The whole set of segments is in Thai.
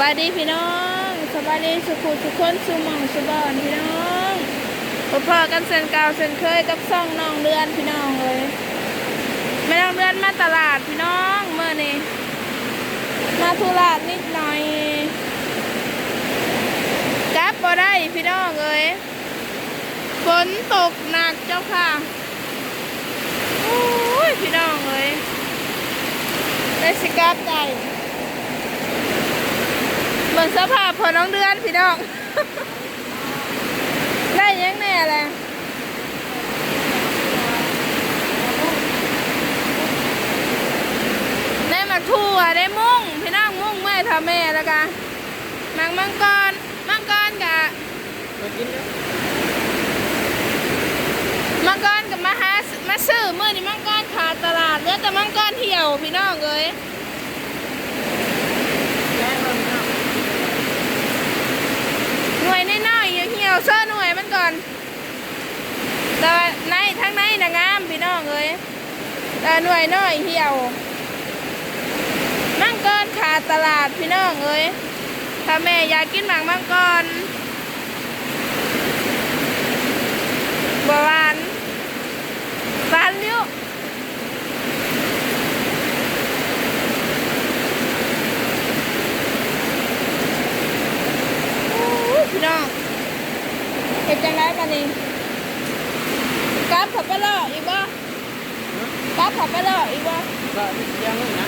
บายดีพี่น้องสบายดีสุขุสุขคนสุมองสุบอนพี่น้องพบพอกันเส้นก่าเส้นเคยกับซ่องน้องเดือนพี่น้องเลยไม่น้องเดือนมาตลาดพี่น้องเมื่อนี้มาธุระนิดหน่อยกลับบ่ได้พี่น้องเลยฝนตกหนักเจ้าค่ะโอ้ยพี่น้องเลยได้สิกลับได้ เบิ่งสภาพพอน้องเดือนพี่น้อง ได้ยังแน่แหละได้มาทั่วได้มุ่งพี่น้องมุ่งแม่ทำแม่แล้วกันมังมังกรมังกรกะมากินแล้วมังกรกับมาหามาซื้อเมื่อนี้มังกรขาดตลาดเหลือแต่มังกรเที่ยวพี่น้องเอ้ย แย่เลยนะ ห น่วยน้อยๆเหี่ยวๆเสื้อหน่วยมันก่อน แต่ว่าในทั้งในนะงามพี่น้องเอ้ยแต่หน่วยน้อยเหี่ยว มังกรขาดตลาดพี่น้องเอ้ยถ้าแม่อยากกินหมากมังกรบวานหวานเลี้ยวโอ้ย พี่น้องเห็นจังไรกันนี่กลับขับไปเลาะอีกบ่กลับขับไปเลาะอีกบ่ก็แย่เลยนนะ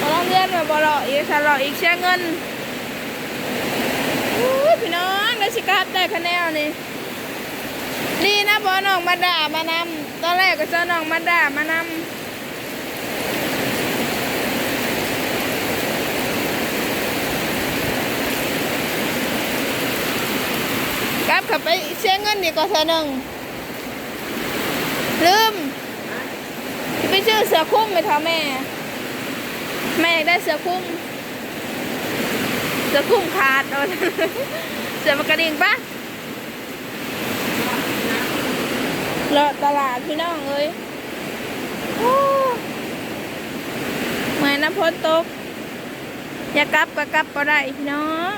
บอลองเรียนมาบอลออีกสลออีกเชียเงินอู้พี่น้องได้สิกลับได้คะแนนนี่ดีนะบอน้องมาด่ามานำตอนแรกก็เจ้าน้องมาด่ามานำ กลับขับไปเชียเงินดีกว่าเธอหนึ่งลืมไปชื่อเสือคุ้มไปทำแม่ แม่อยากได้เสือคุ้ม เสือคุ้มขาดเอาเสือมากระดิ่งปะเลาะตลาดพี่น้องเอ้ยเหมือนน้ำพ้นตก อย่ากลับก็กลับก็ได้พี่น้อง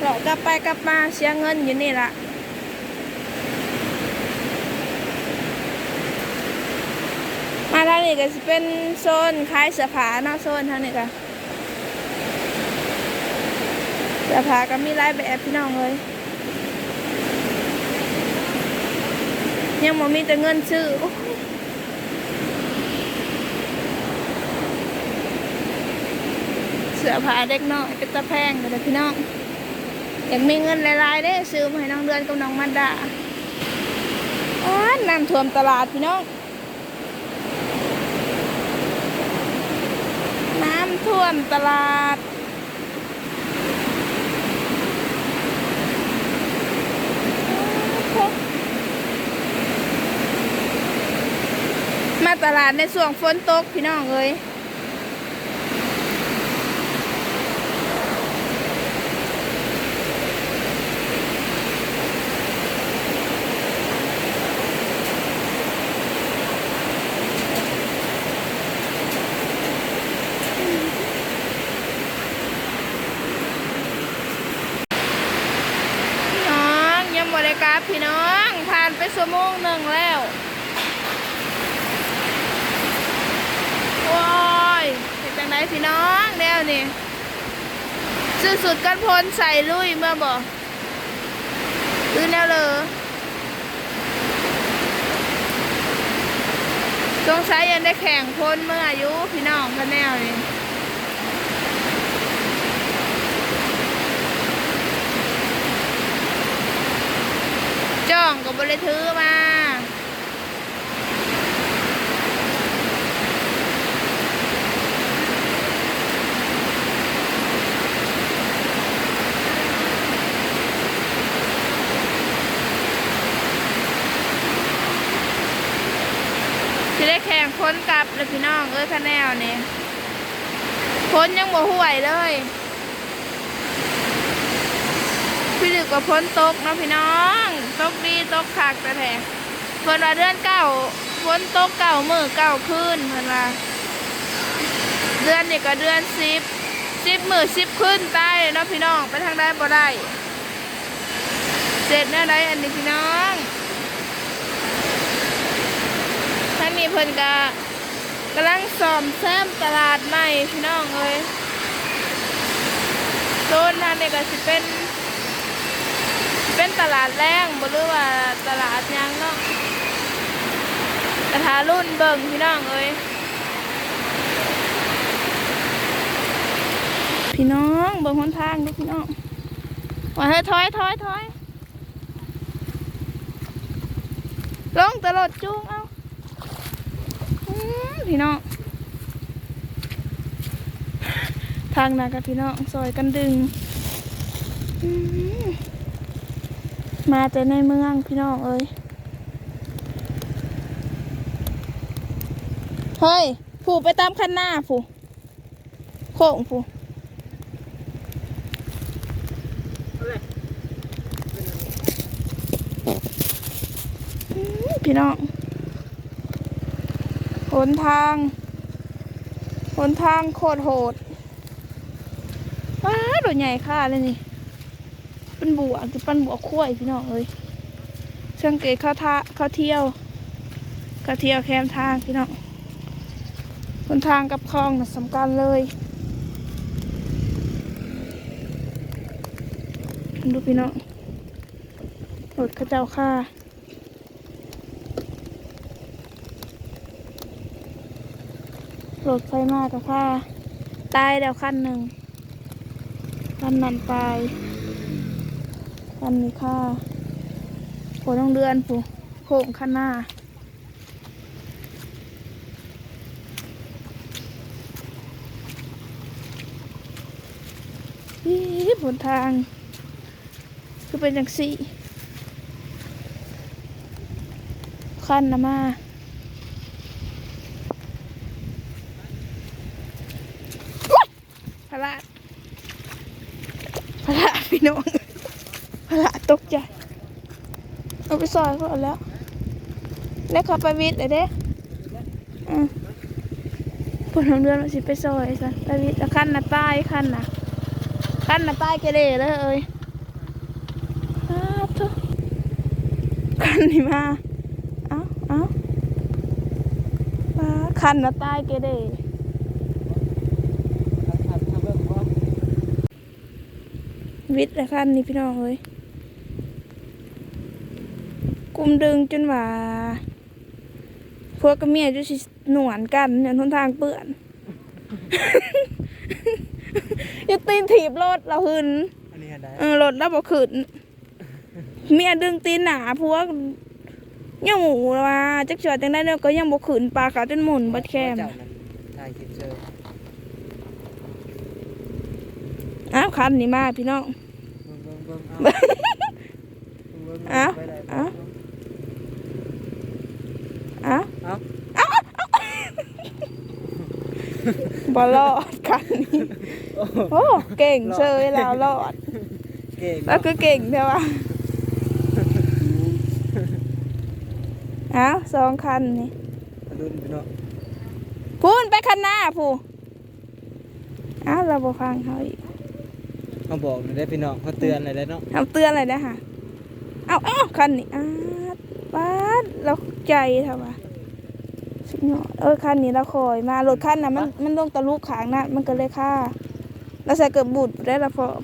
เลากลับไปกลับมาเสียเงินอยู่นี่ละมาทางนี้ก็จะเป็นโซนขายเสื้อผ้าเนาะโซนทางนี้ก็เสื้อผ้าก็มีหลายแบบพี่น้องเลยยังบ่มีแต่เงินซื้อเสื้อผ้าเด็กน้อยเป็นตะแพงเลยพี่น้อง อยากมีเงินหลายๆได้ซื้อมาให้น้องเดือนกับน้องมันดาอ้าน้ำท่วมตลาดพี่น้องน้ำท่วมตลาดมาตลาดในส่วงฝนตกพี่น้องเอ้ยพี่น้อง ยับพี่น้องผ่านไปชั่วโมงหนึ่งแล้วโอ้ยเป็นจังไดพี่น้องแล้วนี่ซื้สุดกันพลใส่ลุยเมื่อบ่คือแนวเลยสงสัยยังได้แข่งพลเมื่ออายุพี่น้องกันแนวนี่ องกับริถือมาจะได้แข่งพ้นกับเลยพี่น้องเอ้ยคะแนนนี่พ้นยังบ่ห่วยเลย พี่ดึกว่าพ้นตกนะพี่น้อง ตกดีตกคักแต่แท้เพิ่นว่าเดือนเก้าพ้นตกเก้ามือเก้าคืนเพิ่นว่าเดือนนี่ก็เดือนสิบสิบมือสิบขึ้นใต้เนาะพี่น้องไปทางใดบ่ได้เสร็จแน่ไดอันนี้พี่น้องท่านนี้เพิ่นก็กำลังซ่อมแซมตลาดใหม่พี่น้องเอ้ยโซนนั้นนี่ก็สิเป็น เป็นตลาดแรงบ่รู้ว่าตลาดยังเนาะกระทารุ่นเบิ่งพี่น้องเอ้ยพี่น้องเบิ่งหนทางด้อพี่น้องว่าเฮ้ยถอยถอยถอยลงตลอดจูงเอาอพี่น้องทางนากับพี่น้องซอยกันดึงอื มาแต่ในเมืองพี่น้องเอ้ยเฮ้ย ผูไปตามคันหน้าผูโค้งผู้พี่น้องหนทางหนทางโคตรโหดว้าโดดใหญ่ค่าเลยนี่ เป็นบัวจะเป็นบัวขั้วพี่น้องเอ้ยสังเกตเข้าท่าเข้าเที่ยวเข้าเที่ยวแคมทางพี่น้องหนทางกับคลองนะสำคัญเลยดูพี่น้องรถข้าเจ้าค่ารถไฟมากับค่าตายแล้วคันหนึ่งคันนั้นตาย คันนี้ค่ะโผลต้องเดือนผู้โค้งข้างหน้าอีบนทาง คือเป็นจังสี่คันนะมาโอ๊ยพระพระพี่น้อง พละตกใจเอาไปซอยเขาเอาแล้วแล้วเขาไปวิทย์เลยเด้อืมผลของเดือนมันสิไปซอยซะไปวิทย์แล้วขั้นน่ะใต้ขั้นนะขั้นน่ะใต้เกเรเลยเอ้ยอ้าวเถอะขั้นนี่มาเอาเอามาขั้นน่ะใต้เกเรวิทย์แล้วขั้นนี่พี่น้องเอ้ย กลุ่มดึงจนว่าพวกกับเมียจะสิหนวนกันเนี่ยทนทางเปื่อนอย่าตีนถีบรถเราหึนอันนี้ได้เออรถแล้วบอกขึ้นเมียดึงตีนหนาพวกยังหมูว่าจักจอดจังได้เนี่ยก็ยังบอกขึ้นปลาขาจนหมุนบัดแคมเจ้านั้นถ่ายคลิปเจออ้าวคันนี่มาพี่น้องเบิ่งเบิ่งเบิ่งเอาเอาไปได้ เอา อ้าว เอา บอลอดคันนี้โอ้เก่งเชยแล้วรอดเก่งแล้วคือเก่งใช่ปะอ้าวสองคันนี่รุ่นพี่น้องพูนไปคันหน้าผู้อ้าวเราบอฟังเขาอีกเขาบอกเลยได้พี่น้องเขาเตือนเลยได้เนาะทำเตือนอะไรนะฮะเอาเอ้าคันนี้อ้าดป้าดเราใจทำไม สุดยอดเออคันนี้เราคอยมารถคันน่ะมันมันลงตะลุกขางนะมันก็เลยค่าเราใส่เกือบบุดได้ละพร้อม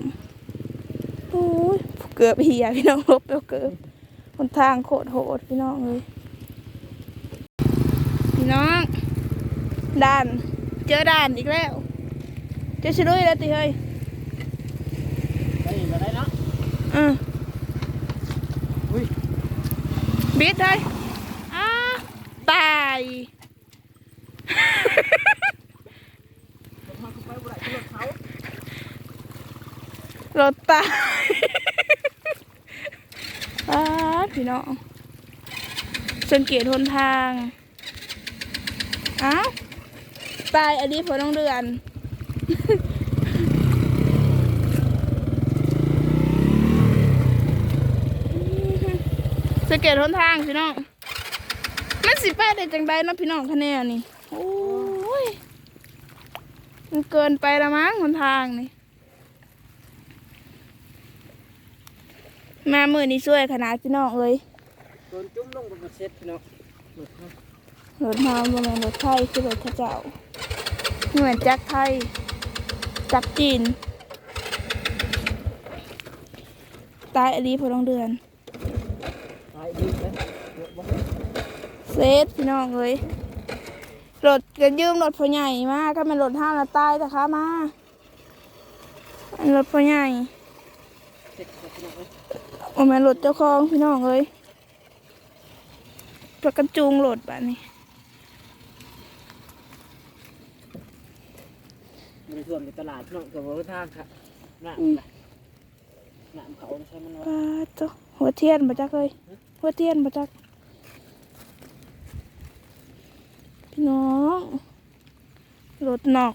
โอ้ยเกือบเหียพี่น้องลบไปเกือบหนทางโคตรโหดพี่น้องเลยพี่น้องด่านเจอด่านอีกแล้ว เจอชิลุยแล้วติเฮ้ยได้อีกก็ได้เนาะอืออุ้ยบิดเลยอ้าตายไปบ่ได้ รถตายป้าพี่น้องสังเกตหนทางอ้าวตายอันนี้พอต้องเดือนสังเกตหนทางพี่น้องมันสิไปได้จังใดเนาะพี่น้องคะแนนนี่ โอ้ย มันเกินไปละมั้งหนทางนี่ มามือนี้ช่วยขนาดพี่น้องเอ้ยโดนจุ้มลงกับเซ็ตพี่น้องหมดครับรถมาบ่แม่นรถไทยคือรถเข้าเจ้าเหมือนจักรไทย จักรจีน ตายอลีพอต้องเดือน ตายดีเลยเยอะบ่เซฟพี่น้องเอ้ย รถจะยืมรถพ่อใหญ่มาก็มันรถห้าละตายแต่ค้ามาอันรถพ่อใหญ่เซ็ตกับพี่น้องเลยโอ้แม่นรถเจ้าของพี่น้องเอ้ยประกันจูงรถแบบนี้มันท่วมในตลาดพี่น้องกับว่าทางค่ะน้ำน่ะน้ำเขาใช่มันว่าปาดเจ้าหัวเทียนมาจักเลย หัวเทียนมาจัก พี่น้องรถนอก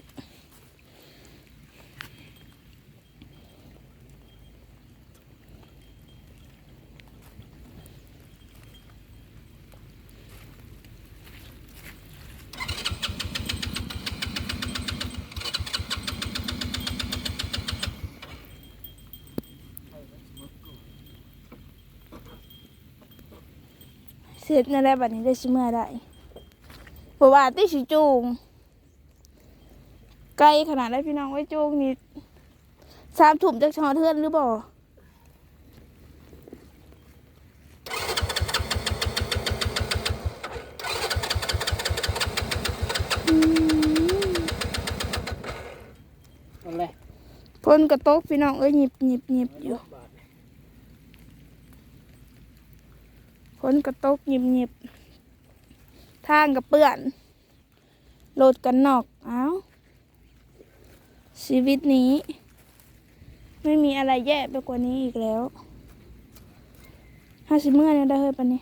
เสร็จนั่นแหละบัดนี้ได้ชิเมื่อได้ เพราะว่าติสิจูงไกลขนาดได้พี่น้องไว้จูงนี่สามถุ่มจากชอเทือนหรือบ่อืมเอาเลยพ่นกระตกพี่น้องเอ้ยหยิบหยิบหยิบอยู่บาทพ่นกระตกหยิบหยิบ ข้างกับเปื่อนโหลดกันนอกเอ้าชีวิตนี้ ไม่มีอะไรแย่ไปกว่านี้อีกแล้วห้าสิบเมื่อเนี่ยได้เฮ้ยปันนี้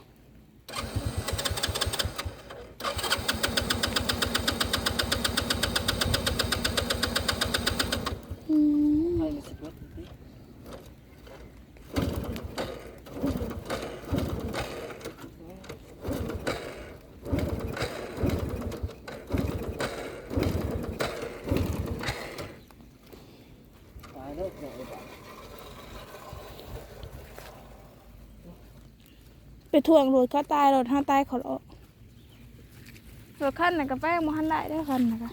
อืม ให้มาสิบรถนี่ตายแล้วพี่น้องเลยบาท ไป ถ่วงรถเขาตายรถห้าตายเขาออกรถขั้นน่ะกระแป้งบ่ทันได้ได้อคันน่ะกะ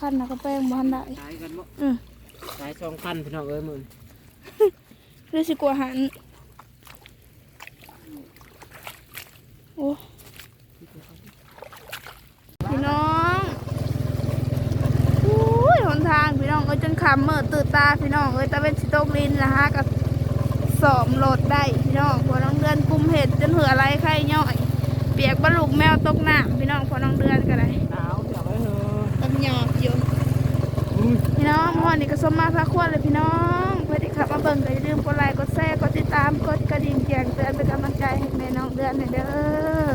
คันน่ะกระแป้งบ่ทันได้ตายกันบ่อืมตายสองพันพี่น้องเอ้ยมึงหรือสิกลัวหันโอ้พี่น้องอุ้ยหนทางพี่น้องเอ้ยจนคำเมื่อตื่นตาพี่น้องเอ้ยตะเวนสิตกลินละฮะกับ สอมโหลดได้พี่น้องพอน้องเดือนกุมเห็ดจนเหืออะไรไข่ย่อย เปียกบรรลุกแมวตกน้ำพี่น้องพอน้องเดือนก็ได้หนาวอย่าไปเถอะต้หยอบอยู่อุ้ยพี่น้องเมื่อวานนี้ก็สมมาพระควรเลยพี่น้องเพื่อที่ขับมาเบิ่งก็อย่าลืมกดไลค์กดแชร์กดติดตามกดกระดิ่งแจ้งเตือนเป็นกำลังใจให้แม่น้องเดือนให้เด้อ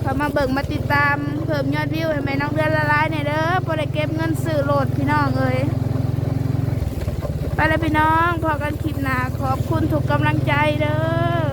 เข้ามาเบิ่งมาติดตามเพิ่มยอดวิวให้แม่น้องเดือนละลายในอยเด้อพอได้เก็บเงินซื้อโหลดพี่น้องเอ้ย ไปเลยพี่น้องพอกันคลิปหนาขอบคุณทุกกำลังใจเด้อ